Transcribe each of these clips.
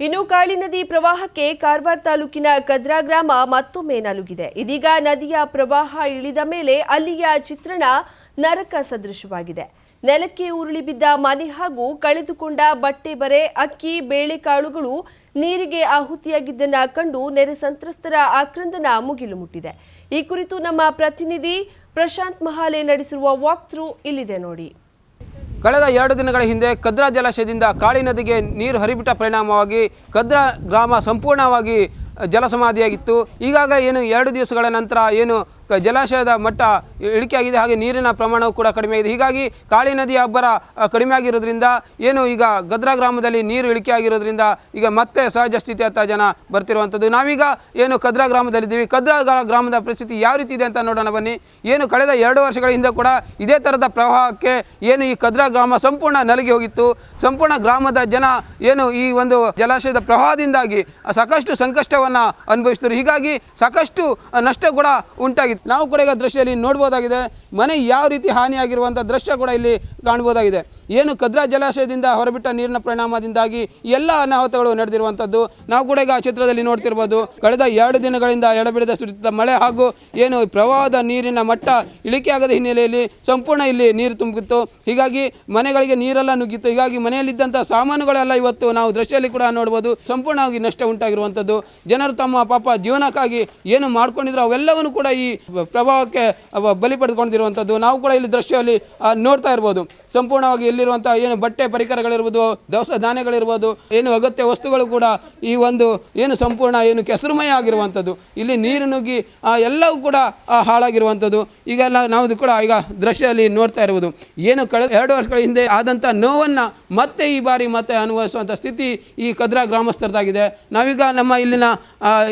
ಇನ್ನು ಕಾಳಿ ನದಿ ಪ್ರವಾಹಕ್ಕೆ ಕಾರವಾರ ತಾಲೂಕಿನ ಕದ್ರಾ ಗ್ರಾಮ ಮತ್ತೊಮ್ಮೆ ನಲುಗಿದೆ. ಇದೀಗ ನದಿಯ ಪ್ರವಾಹ ಇಳಿದ ಮೇಲೆ ಅಲ್ಲಿಯ ಚಿತ್ರಣ ನರಕ ಸದೃಶವಾಗಿದೆ. ನೆಲಕ್ಕೆ ಉರುಳಿ ಬಿದ್ದ ಮನೆ ಹಾಗೂ ಕಳೆದುಕೊಂಡ ಬಟ್ಟೆ ಬರೆ, ಅಕ್ಕಿ, ಬೇಳೆಕಾಳುಗಳು ನೀರಿಗೆ ಆಹುತಿಯಾಗಿದ್ದನ್ನ ಕಂಡು ನೆರೆ ಸಂತ್ರಸ್ತರ ಆಕ್ರಂದನ ಮುಗಿಲು ಮುಟ್ಟಿದೆ. ಈ ಕುರಿತು ನಮ್ಮ ಪ್ರತಿನಿಧಿ ಪ್ರಶಾಂತ್ ಮಹಾಲೆ ನಡೆಸಿರುವ ವಾಕ್ ಥ್ರೂ ಇಲ್ಲಿದೆ ನೋಡಿ. ಕಳೆದ ಎರಡು ದಿನಗಳ ಹಿಂದೆ ಕದ್ರಾ ಜಲಾಶಯದಿಂದ ಕಾಳಿ ನದಿಗೆ ನೀರು ಹರಿಬಿಟ್ಟ ಪರಿಣಾಮವಾಗಿ ಕದ್ರಾ ಗ್ರಾಮ ಸಂಪೂರ್ಣವಾಗಿ ಜಲಸಮಾಧಿಯಾಗಿತ್ತು. ಈಗಾಗ ಏನು ಎರಡು ದಿವಸಗಳ ನಂತರ ಏನು ಜಲಾಶಯದ ಮಟ್ಟ ಇಳಿಕೆಯಾಗಿದೆ ಹಾಗೆ ನೀರಿನ ಪ್ರಮಾಣವು ಕೂಡ ಕಡಿಮೆ ಇದೆ ಹೀಗಾಗಿ ಕಾಳಿ ನದಿಯ ಅಬ್ಬರ ಕಡಿಮೆ ಆಗಿರೋದ್ರಿಂದ ಏನು ಈಗ ಗದ್ರಾ ಗ್ರಾಮದಲ್ಲಿ ನೀರು ಇಳಿಕೆ ಆಗಿರೋದ್ರಿಂದ ಈಗ ಮತ್ತೆ ಸಹಜ ಸ್ಥಿತಿಯತ್ತ ಜನ ಬರ್ತಿರುವಂಥದ್ದು. ನಾವೀಗ ಏನು ಕದ್ರಾ ಗ್ರಾಮದಲ್ಲಿದ್ದೀವಿ. ಕದ್ರಾ ಗ್ರಾ- ಗ್ರಾಮದ ಪರಿಸ್ಥಿತಿ ಯಾವ ರೀತಿ ಇದೆ ಅಂತ ನೋಡೋಣ ಬನ್ನಿ. ಏನು ಕಳೆದ ಎರಡು ವರ್ಷಗಳ ಹಿಂದೆ ಕೂಡ ಇದೇ ಥರದ ಪ್ರವಾಹಕ್ಕೆ ಏನು ಈ ಕದ್ರಾ ಗ್ರಾಮ ಸಂಪೂರ್ಣ ನಲಗಿ ಹೋಗಿತ್ತು. ಸಂಪೂರ್ಣ ಗ್ರಾಮದ ಜನ ಏನು ಈ ಒಂದು ಜಲಾಶಯದ ಪ್ರವಾಹದಿಂದಾಗಿ ಸಾಕಷ್ಟು ಸಂಕಷ್ಟವನ್ನು ಅನುಭವಿಸಿದರು. ಹೀಗಾಗಿ ಸಾಕಷ್ಟು ನಷ್ಟ ಕೂಡ ಉಂಟಾಗಿತ್ತು ನಾವು ಕೂಡ ಈಗ ದೃಶ್ಯದಲ್ಲಿ ನೋಡ್ಬೋದಾಗಿದೆ. ಮನೆ ಯಾವ ರೀತಿ ಹಾನಿಯಾಗಿರುವಂಥ ದೃಶ್ಯ ಕೂಡ ಇಲ್ಲಿ ಕಾಣ್ಬೋದಾಗಿದೆ. ಏನು ಕದ್ರಾ ಜಲಾಶಯದಿಂದ ಹೊರಬಿಟ್ಟ ನೀರಿನ ಪರಿಣಾಮದಿಂದಾಗಿ ಎಲ್ಲ ಅನಾಹುತಗಳು ನಡೆದಿರುವಂಥದ್ದು ನಾವು ಕೂಡ ಈಗ ಆ ಚಿತ್ರದಲ್ಲಿ ನೋಡ್ತಿರ್ಬೋದು. ಕಳೆದ ಎರಡು ದಿನಗಳಿಂದ ಎಡಬಿಡದ ಸುರಿತ ಮಳೆ ಹಾಗೂ ಏನು ಪ್ರವಾಹದ ನೀರಿನ ಮಟ್ಟ ಇಳಿಕೆಯಾಗದ ಹಿನ್ನೆಲೆಯಲ್ಲಿ ಸಂಪೂರ್ಣ ಇಲ್ಲಿ ನೀರು ತುಂಬಿತ್ತು. ಹೀಗಾಗಿ ಮನೆಗಳಿಗೆ ನೀರೆಲ್ಲ ನುಗ್ಗಿತ್ತು. ಹೀಗಾಗಿ ಮನೆಯಲ್ಲಿದ್ದಂಥ ಸಾಮಾನುಗಳೆಲ್ಲ ಇವತ್ತು ನಾವು ದೃಶ್ಯದಲ್ಲಿ ಕೂಡ ನೋಡ್ಬೋದು. ಸಂಪೂರ್ಣವಾಗಿ ನಷ್ಟ ಉಂಟಾಗಿರುವಂಥದ್ದು ಜನರು ತಮ್ಮ ಪಾಪ ಜೀವನಕ್ಕಾಗಿ ಏನು ಮಾಡ್ಕೊಂಡಿದ್ರು ಅವೆಲ್ಲವನ್ನು ಕೂಡ ಈ ಪ್ರವಾಹಕ್ಕೆ ಅವ ಬಲಿ ಪಡೆದುಕೊಂಡಿರುವಂಥದ್ದು. ನಾವು ಕೂಡ ಇಲ್ಲಿ ದೃಶ್ಯದಲ್ಲಿ ನೋಡ್ತಾ ಇರ್ಬೋದು. ಸಂಪೂರ್ಣವಾಗಿ ಇಲ್ಲಿರುವಂಥ ಏನು ಬಟ್ಟೆ ಪರಿಕರಗಳಿರ್ಬೋದು, ದವಸ ಧಾನ್ಯಗಳಿರ್ಬೋದು, ಏನು ಅಗತ್ಯ ವಸ್ತುಗಳು ಕೂಡ ಈ ಒಂದು ಏನು ಸಂಪೂರ್ಣ ಏನು ಕೆಸರುಮಯ ಆಗಿರುವಂಥದ್ದು. ಇಲ್ಲಿ ನೀರು ನುಗ್ಗಿ ಎಲ್ಲವೂ ಕೂಡ ಹಾಳಾಗಿರುವಂಥದ್ದು. ಈಗೆಲ್ಲ ನಾವು ಕೂಡ ಈಗ ದೃಶ್ಯದಲ್ಲಿ ನೋಡ್ತಾ ಇರ್ಬೋದು. ಏನು ಕಳೆದ ಎರಡು ವರ್ಷಗಳ ಹಿಂದೆ ಆದಂಥ ನೋವನ್ನು ಮತ್ತೆ ಈ ಬಾರಿ ಮತ್ತೆ ಅನುಭವಿಸುವಂಥ ಸ್ಥಿತಿ ಈ ಕದ್ರಾ ಗ್ರಾಮಸ್ಥರದಾಗಿದೆ. ನಾವೀಗ ನಮ್ಮ ಇಲ್ಲಿನ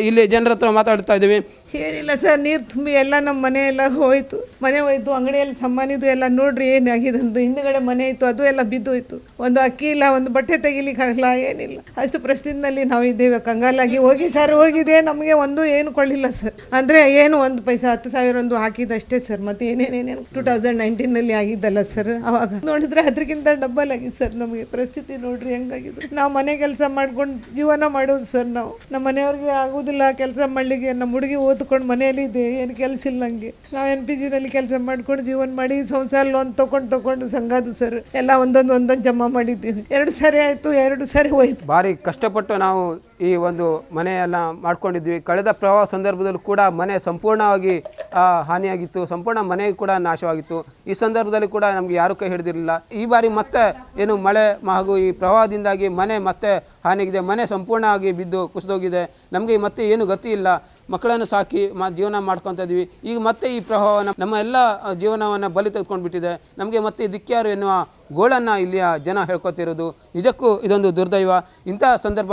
ಇಲ್ಲಿ ಜನರ ಹತ್ರ ಮಾತಾಡ್ತಾ ಇದ್ದೀವಿ. ಏನಿಲ್ಲ ಸರ್, ನೀರು ತುಂಬಿ ಎಲ್ಲ ನಮ್ಮ ಮನೆ ಎಲ್ಲ ಹೋಯಿತು. ಮನೆ ಹೋಯ್ತು, ಅಂಗಡಿಯಲ್ಲಿ ಸಾಮಾನಿದು ಎಲ್ಲ ನೋಡ್ರಿ ಏನಾಗಿದೆ ಅಂತ. ಹಿಂದುಗಡೆ ಮನೆ ಇತ್ತು, ಅದು ಎಲ್ಲ ಬಿದ್ದೋಯ್ತು. ಒಂದು ಅಕ್ಕಿ ಇಲ್ಲ, ಒಂದು ಬಟ್ಟೆ ತೆಗಿಲಿಕ್ಕಾಗಲ್ಲ ಏನಿಲ್ಲ. ಅಷ್ಟು ಪರಿಸ್ಥಿತಿನಲ್ಲಿ ನಾವು ಇದ್ದೇವೆ. ಕಂಗಾಲಾಗಿ ಹೋಗಿ ಸರ್, ಹೋಗಿದೆ. ನಮಗೆ ಒಂದು ಏನು ಕೊಳ್ಳಿಲ್ಲ ಸರ್. ಅಂದರೆ ಏನು ಒಂದು ಪೈಸಾ, ಹತ್ತು ಸಾವಿರ ಒಂದು ಹಾಕಿದಷ್ಟೇ ಸರ್. ಮತ್ತೆ ಏನೇನೇನೇನು ಟೂ ತೌಸಂಡ್ ನೈನ್ಟೀನಲ್ಲಿ ಆಗಿದ್ದಲ್ಲ ಸರ್, ಅವಾಗ. ನೋಡಿದ್ರೆ ಅದಕ್ಕಿಂತ ಡಬ್ಬಲ್ ಆಗಿದೆ ಸರ್ ನಮಗೆ ಪರಿಸ್ಥಿತಿ ನೋಡ್ರಿ ಹೆಂಗಾಗಿದೆ. ನಾವು ಮನೆ ಕೆಲಸ ಮಾಡ್ಕೊಂಡು ಜೀವನ ಮಾಡೋದು ಸರ್ ನಾವು. ನಮ್ಮ ಮನೆಯವ್ರಿಗೆ ಆಗೋದಿಲ್ಲ, ಕೆಲಸ ಮಾಡಲಿಕ್ಕೆ ನಮ್ಮ ಹುಡುಗಿ ಓದ್ಕೊಂಡು ಮನೆಯಲ್ಲಿ ಇದೆ ಏನು ಕೆಲಸ ಇಲ್ಲ ನನಗೆ ನಾವು ಎನ್ ಪಿ ಜಿನಲ್ಲಿ ಕೆಲಸ ಮಾಡ್ಕೊಂಡು ಜೀವನ ಮಾಡಿ, ಸಂಸಾರ ಲೋನ್ ತೊಗೊಂಡು ತೊಗೊಂಡು ಸಂಘದು ಸರ್ ಎಲ್ಲ ಒಂದೊಂದು ಒಂದೊಂದು ಜಮಾ ಮಾಡಿದ್ದೀವಿ. ಎರಡು ಸಾರಿ ಆಯಿತು, ಎರಡು ಸಾರಿ ಹೋಯ್ತು. ಭಾರಿ ಕಷ್ಟಪಟ್ಟು ನಾವು ಈ ಒಂದು ಮನೆಯನ್ನು ಮಾಡ್ಕೊಂಡಿದ್ವಿ. ಕಳೆದ ಪ್ರವಾಹ ಸಂದರ್ಭದಲ್ಲೂ ಕೂಡ ಮನೆ ಸಂಪೂರ್ಣವಾಗಿ ಹಾನಿಯಾಗಿತ್ತು. ಸಂಪೂರ್ಣ ಮನೆ ಕೂಡ ನಾಶವಾಗಿತ್ತು. ಈ ಸಂದರ್ಭದಲ್ಲಿ ಕೂಡ ನಮಗೆ ಯಾರೂ ಕೈ ಹಿಡಿದಿರಲಿಲ್ಲ. ಈ ಬಾರಿ ಮತ್ತೆ ಏನು ಮಳೆ ಹಾಗೂ ಈ ಪ್ರವಾಹದಿಂದಾಗಿ ಮನೆ ಮತ್ತೆ ಹಾನಿಯಾಗಿದೆ. ಮನೆ ಸಂಪೂರ್ಣವಾಗಿ ಬಿದ್ದು ಕುಸಿದೋಗಿದೆ. ನಮಗೆ ಮತ್ತೆ ಏನು ಗತಿ ಇಲ್ಲ. ಮಕ್ಕಳನ್ನು ಸಾಕಿ ಮಾ, ಜೀವನ ಮಾಡ್ಕೊತಾ ಇದ್ವಿ ಈಗ ಮತ್ತೆ ಈ ಪ್ರವಾಹವನ್ನು, ನಮ್ಮ ಎಲ್ಲ ಜೀವನವನ್ನು ಬಲಿ ತೆಗೆದುಕೊಂಡು ಬಿಟ್ಟಿದೆ ನಮಗೆ ಮತ್ತೆ ದಿಕ್ಕ್ಯಾರು ಎನ್ನುವ ಗೋಳನ್ನು ಇಲ್ಲಿಯ ಜನ ಹೇಳ್ಕೊತಿರೋದು. ನಿಜಕ್ಕೂ ಇದೊಂದು ದುರ್ದೈವ. ಇಂಥ ಸಂದರ್ಭ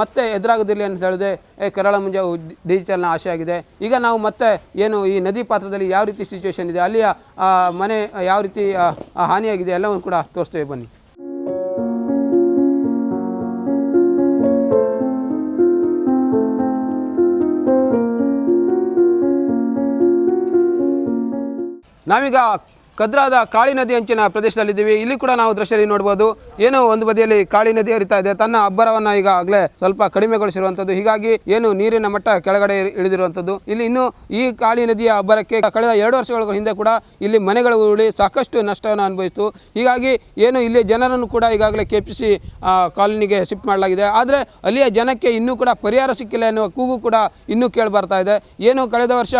ಮತ್ತೆ ಎದುರಾಗೋದಿಲ್ಲ ಅಂತ ಹೇಳಿದ್ರೆ ಕರಾಳ ಮುಂಜಾವು ಡಿಜಿಟಲ್ನ ಆಶೆ ಆಗಿದೆ. ಈಗ ನಾವು ಮತ್ತೆ ಏನು ಈ ನದಿ ಪಾತ್ರದಲ್ಲಿ ಯಾವ ರೀತಿ ಸಿಚುವೇಶನ್ ಇದೆ, ಅಲ್ಲಿಯ ಮನೆ ಯಾವ ರೀತಿ ಹಾನಿಯಾಗಿದೆ, ಎಲ್ಲವನ್ನು ಕೂಡ ತೋರಿಸ್ತೇವೆ, ಬನ್ನಿ. ನಾವೀಗ ಕದ್ರಾದ ಕಾಳಿ ನದಿ ಅಂಚಿನ ಪ್ರದೇಶದಲ್ಲಿದ್ದೀವಿ. ಇಲ್ಲಿ ಕೂಡ ನಾವು ದೃಶ್ಯದಲ್ಲಿ ನೋಡ್ಬೋದು. ಏನು ಒಂದು ಬದಿಯಲ್ಲಿ ಕಾಳಿ ನದಿ ಹರಿತಾ ಇದೆ. ತನ್ನ ಅಬ್ಬರವನ್ನು ಈಗಾಗಲೇ ಸ್ವಲ್ಪ ಕಡಿಮೆಗೊಳಿಸಿರುವಂಥದ್ದು. ಹೀಗಾಗಿ ಏನು ನೀರಿನ ಮಟ್ಟ ಕೆಳಗಡೆ ಇಳಿ- ಇಳಿದಿರುವಂಥದ್ದು. ಇಲ್ಲಿ ಇನ್ನು ಈ ಕಾಳಿ ನದಿಯ ಅಬ್ಬರಕ್ಕೆ ಕಳೆದ ಎರಡು ವರ್ಷಗಳ ಹಿಂದೆ ಕೂಡ ಇಲ್ಲಿ ಮನೆಗಳು ಉಳಿ ಸಾಕಷ್ಟು ನಷ್ಟವನ್ನು ಅನುಭವಿಸಿತು. ಹೀಗಾಗಿ ಏನು ಇಲ್ಲಿ ಜನರನ್ನು ಕೂಡ ಈಗಾಗಲೇ ಕೆ ಪಿ ಸಿ ಕಾಲೋನಿಗೆ ಶಿಫ್ಟ್ ಮಾಡಲಾಗಿದೆ. ಆದರೆ ಅಲ್ಲಿಯ ಜನಕ್ಕೆ ಇನ್ನೂ ಕೂಡ ಪರಿಹಾರ ಸಿಕ್ಕಿಲ್ಲ ಎನ್ನುವ ಕೂಗು ಕೂಡ ಇನ್ನೂ ಕೇಳಿ ಬರ್ತಾ ಇದೆ. ಏನು ಕಳೆದ ವರ್ಷ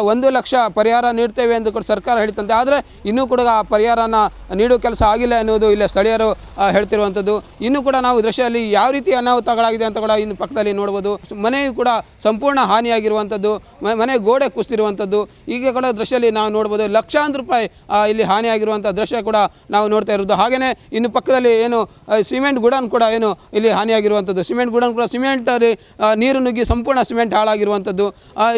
ಒಂದು ಲಕ್ಷ ಪರಿಹಾರ ನೀಡ್ತೇವೆ ಎಂದು ಕೂಡ ಸರ್ಕಾರ ಹೇಳಿತಂತೆ ಆದರೆ ಇನ್ನೂ ಕೂಡ ಆ ಪರಿಹಾರನ ನೀಡೋ ಕೆಲಸ ಆಗಿಲ್ಲ ಎನ್ನುವುದು ಇಲ್ಲಿ ಸ್ಥಳೀಯರು ಹೇಳ್ತಿರುವಂಥದ್ದು. ಇನ್ನೂ ಕೂಡ ನಾವು ದೃಶ್ಯದಲ್ಲಿ ಯಾವ ರೀತಿ ಅನಾಹುತಗಳಾಗಿದೆ ಅಂತ ಕೂಡ ಇನ್ನು ಪಕ್ಕದಲ್ಲಿ ನೋಡ್ಬೋದು. ಮನೆಯು ಕೂಡ ಸಂಪೂರ್ಣ ಹಾನಿಯಾಗಿರುವಂಥದ್ದು. ಮನೆ ಗೋಡೆ ಕುಸಿದಿರುವಂಥದ್ದು. ಈಗ ಕೂಡ ದೃಶ್ಯದಲ್ಲಿ ನಾವು ನೋಡ್ಬೋದು ಲಕ್ಷಾಂತರ ರೂಪಾಯಿ ಇಲ್ಲಿ ಹಾನಿಯಾಗಿರುವಂಥ ದೃಶ್ಯ ಕೂಡ ನಾವು ನೋಡ್ತಾ ಇರೋದು ಹಾಗೆಯೇ ಇನ್ನು ಪಕ್ಕದಲ್ಲಿ ಏನು ಸಿಮೆಂಟ್ ಗುಡನ್ ಕೂಡ ಏನು ಇಲ್ಲಿ ಹಾನಿಯಾಗಿರುವಂಥದ್ದು. ಸಿಮೆಂಟ್ ಗುಡನ್ ಕೂಡ ಸಿಮೆಂಟಲ್ಲಿ ನೀರು ನುಗ್ಗಿ ಸಂಪೂರ್ಣ ಸಿಮೆಂಟ್ ಹಾಳಾಗಿರುವಂಥದ್ದು.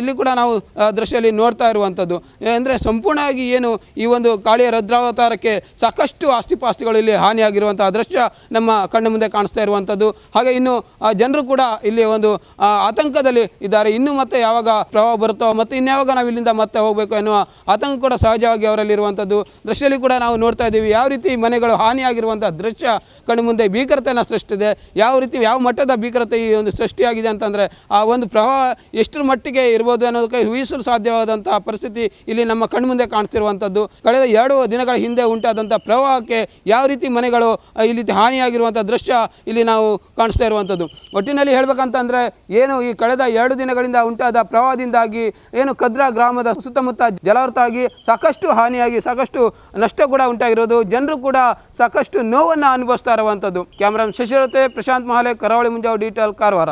ಇಲ್ಲಿ ಕೂಡ ನಾವು ದೃಶ್ಯದಲ್ಲಿ ನೋಡ್ತಾ ಇರುವಂಥದ್ದು. ಅಂದರೆ ಸಂಪೂರ್ಣವಾಗಿ ಏನು ಈ ಒಂದು ಕಾಳಿಯ ರುದ್ರಾವತಾರಕ್ಕೆ ಸಾಕಷ್ಟು ಆಸ್ತಿಪಾಸ್ತಿಗಳು ಇಲ್ಲಿ ಹಾನಿಯಾಗಿರುವಂಥ ದೃಶ್ಯ ನಮ್ಮ ಕಣ್ಣ ಮುಂದೆ ಕಾಣಿಸ್ತಾ ಇರುವಂಥದ್ದು. ಹಾಗೆ ಇನ್ನು ಜನರು ಕೂಡ ಇಲ್ಲಿ ಒಂದು ಆತಂಕದಲ್ಲಿ ಇದ್ದಾರೆ. ಇನ್ನು ಮತ್ತೆ ಯಾವಾಗ ಪ್ರವಾಹ ಬರುತ್ತೋ, ಮತ್ತು ಇನ್ಯಾವಾಗ ನಾವು ಇಲ್ಲಿಂದ ಮತ್ತೆ ಹೋಗಬೇಕು ಎನ್ನುವ ಆತಂಕ ಕೂಡ ಸಹಜವಾಗಿ ಅವರಲ್ಲಿ ಇರುವಂಥದ್ದು ದೃಶ್ಯದಲ್ಲಿ ಕೂಡ ನಾವು ನೋಡ್ತಾ ಇದ್ದೀವಿ, ಯಾವ ರೀತಿ ಮನೆಗಳು ಹಾನಿಯಾಗಿರುವಂಥ ದೃಶ್ಯ ಕಣ್ಣು ಮುಂದೆ ಭೀಕರತೆಯನ್ನು ಸೃಷ್ಟಿದೆ. ಯಾವ ರೀತಿ, ಯಾವ ಮಟ್ಟದ ಭೀಕರತೆ ಈ ಒಂದು ಸೃಷ್ಟಿಯಾಗಿದೆ ಅಂತಂದರೆ, ಆ ಒಂದು ಪ್ರವಾಹ ಎಷ್ಟರ ಮಟ್ಟಿಗೆ ಇರ್ಬೋದು ಅನ್ನೋದಕ್ಕೆ ಊಹಿಸಲು ಸಾಧ್ಯವಾದಂತಹ ಪರಿಸ್ಥಿತಿ ಇಲ್ಲಿ ನಮ್ಮ ಕಣ್ಮುಂದೆ ಕಾಣ್ತಿರುವಂಥದ್ದು ಕಳೆದ ಎರಡು ದಿನಗಳ ಹಿಂದೆ ಉಂಟಾದಂಥ ಪ್ರವಾಹಕ್ಕೆ ಯಾವ ರೀತಿ ಮನೆಗಳು ಇಲ್ಲಿ ಹಾನಿಯಾಗಿರುವಂಥ ದೃಶ್ಯ ಇಲ್ಲಿ ನಾವು ಕಾಣಿಸ್ತಾ ಇರುವಂಥದ್ದು. ಒಟ್ಟಿನಲ್ಲಿ ಹೇಳಬೇಕಂತಂದರೆ ಏನು ಈ ಕಳೆದ ಎರಡು ದಿನಗಳಿಂದ ಉಂಟಾದ ಪ್ರವಾಹದಿಂದಾಗಿ ಏನು ಕದ್ರಾ ಗ್ರಾಮದ ಸುತ್ತಮುತ್ತ ಜಲಾವೃತ ಆಗಿ ಸಾಕಷ್ಟು ಹಾನಿಯಾಗಿ, ಸಾಕಷ್ಟು ನಷ್ಟ ಕೂಡ ಉಂಟಾಗಿರೋದು. ಜನರು ಕೂಡ ಸಾಕಷ್ಟು ನೋವನ್ನು ಅನುಭವಿಸ್ತಾ ಇರುವಂಥದ್ದು. ಕ್ಯಾಮ್ರಾಮ್ ಶಶಿರತೆ ಪ್ರಶಾಂತ್ ಮಹಾಲೆ, ಕರಾವಳಿ ಮುಂಜಾವು ಡಿಟೇಲ್, ಕಾರವಾರ.